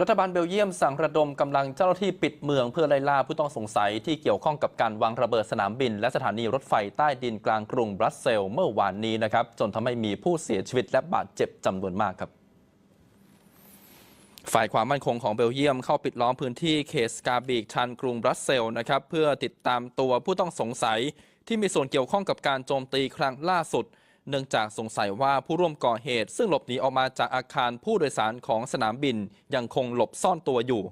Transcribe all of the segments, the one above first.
รัฐบาลเบลเยียมสั่งระดมกำลังเจ้าหน้าที่ปิดเมืองเพื่อไล่ล่าผู้ต้องสงสัยที่เกี่ยวข้องกับการวางระเบิดสนามบิน และสถานีรถไฟใต้ดินกลางกรุงบรัสเซลเมื่อวานนี้นะครับจนทำให้มีผู้เสียชีวิตและบาดเจ็บจำนวนมากครับ ฝ่ายความมั่นคงของเบลเยียมเข้าปิดล้อมพื้นที่เขตสกาบีกชันกรุงบรัสเซลนะครับเพื่อติดตามตัวผู้ต้องสงสัยที่มีส่วนเกี่ยวข้องกับการโจมตีครั้งล่าสุด เนื่องจากสงสัยว่าผู้ร่วมก่อเหตุ ซึ่งหลบหนีออกมาจากอาคารผู้โดยสารของสนามบินยังคงหลบซ่อนตัวอยู่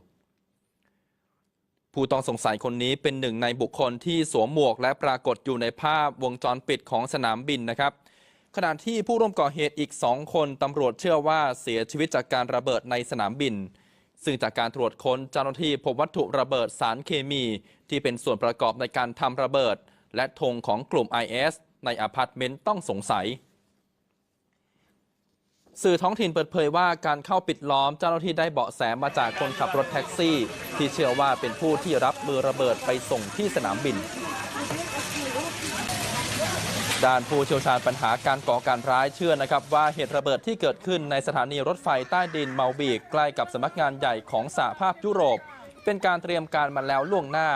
ผู้ต้องสงสัยคนนี้เป็นหนึ่งในบุคคลที่สวมหมวกและปรากฏอยู่ในภาพวงจรปิดของสนามบินนะครับขณะที่ผู้ร่วมก่อเหตุอีกสองคนตำรวจเชื่อว่าเสียชีวิตจากการระเบิดในสนามบิน ซึ่งจากการตรวจค้นเจ้าหน้าที่พบวัตถุระเบิดสารเคมี ที่เป็นส่วนประกอบในการทำระเบิด และธงของกลุ่ม IS ในอพาร์ตเมนต์ต้องสงสัย สื่อท้องถิ่นเปิดเผยว่าการเข้าปิดล้อมเจ้าหน้าที่ได้เบาะแสมาจากคนขับรถแท็กซี่ ที่เชื่อว่าเป็นผู้ที่รับมือระเบิดไปส่งที่สนามบินด้านผู้เชี่ยวชาญปัญหาการก่อการร้ายเชื่อนะครับว่าเหตุระเบิดที่เกิดขึ้นในสถานีรถไฟใต้ดินเมาบีกใกล้กับสำนักงานใหญ่ของสหภาพยุโรป เป็นการเตรียมการมาแล้วล่วงหน้า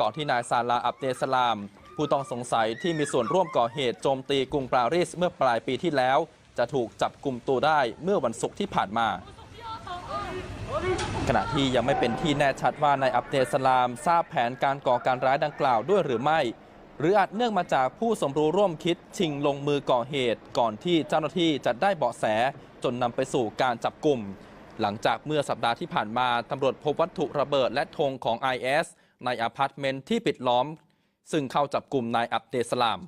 ก่อนที่นายซาลาอับเดสลาม ผู้ต้องสงสัยที่มีส่วนร่วมก่อเหตุโจมตีกรุงปารีสเมื่อปลายปีที่แล้ว จะถูกจับกลุ่มตัวได้เมื่อวันศุกร์ที่ผ่านมา ขณะที่ยังไม่เป็นที่แน่ชัดว่านายอับเดสลามทราบแผนการก่อการร้ายดังกล่าวด้วยหรือไม่ หรืออาจเนื่องมาจากผู้สมรู้ร่วมคิดชิงลงมือก่อเหตุ ก่อนที่เจ้าหน้าที่จะได้เบาะแสจนนำไปสู่การจับกลุ่ม หลังจากเมื่อสัปดาห์ที่ผ่านมาตำรวจพบวัตถุระเบิดและธงของ IS ในอพาร์ตเมนต์ที่ปิดล้อม ซึ่งเข้าจับกลุ่มนายอับเดสลาม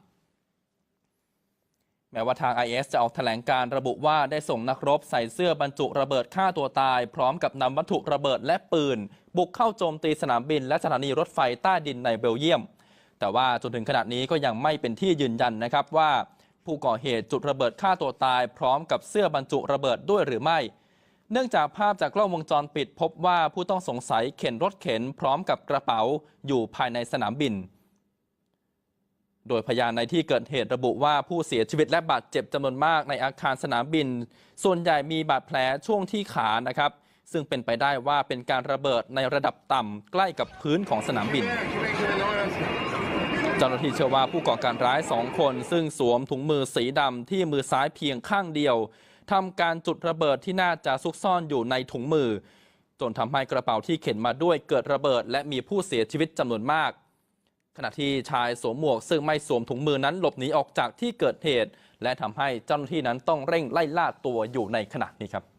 แม้ว่าทาง IS จะออกแถลงการระบุว่าได้ส่งนักรบใส่เสื้อบรรจุระเบิดฆ่าตัวตาย พร้อมกับนำวัตถุระเบิดและปืน บุกเข้าโจมตีสนามบิน และสถานีรถไฟใต้ดินในเบลเยียม แต่ว่าจนถึงขณะนี้ก็ยังไม่เป็นที่ยืนยันนะครับว่า ผู้ก่อเหตุจุดระเบิดฆ่าตัวตาย พร้อมกับเสื้อบรรจุระเบิดด้วยหรือไม่เนื่องจากภาพจากกล้องวงจรปิดพบว่าผู้ต้องสงสัยเข็นรถเข็นพร้อมกับกระเป๋าอยู่ภายในสนามบิน โดยพยานในที่เกิดเหตุระบุว่าผู้เสียชีวิตและบาดเจ็บจำนวนมากในอาคารสนามบิน ส่วนใหญ่มีบาดแผลช่วงที่ขานะครับ ซึ่งเป็นไปได้ว่าเป็นการระเบิดในระดับต่ำใกล้กับพื้นของสนามบิน เจ้าหน้าที่เชื่อว่าผู้ก่อการร้ายสองคน ซึ่งสวมถุงมือสีดำที่มือซ้ายเพียงข้างเดียวทำการจุดระเบิดที่น่าจะซุกซ่อนอยู่ในถุงมือ จนทำให้กระเป๋าที่เข็นมาด้วยเกิดระเบิด และมีผู้เสียชีวิตจำนวนมาก ขณะที่ชายสวมหมวกซึ่งไม่สวมถุงมือนั้นหลบหนีออกจากที่เกิดเหตุ และทำให้เจ้าหน้าที่นั้นต้องเร่งไล่ล่าตัวอยู่ในขณะนี้ครับ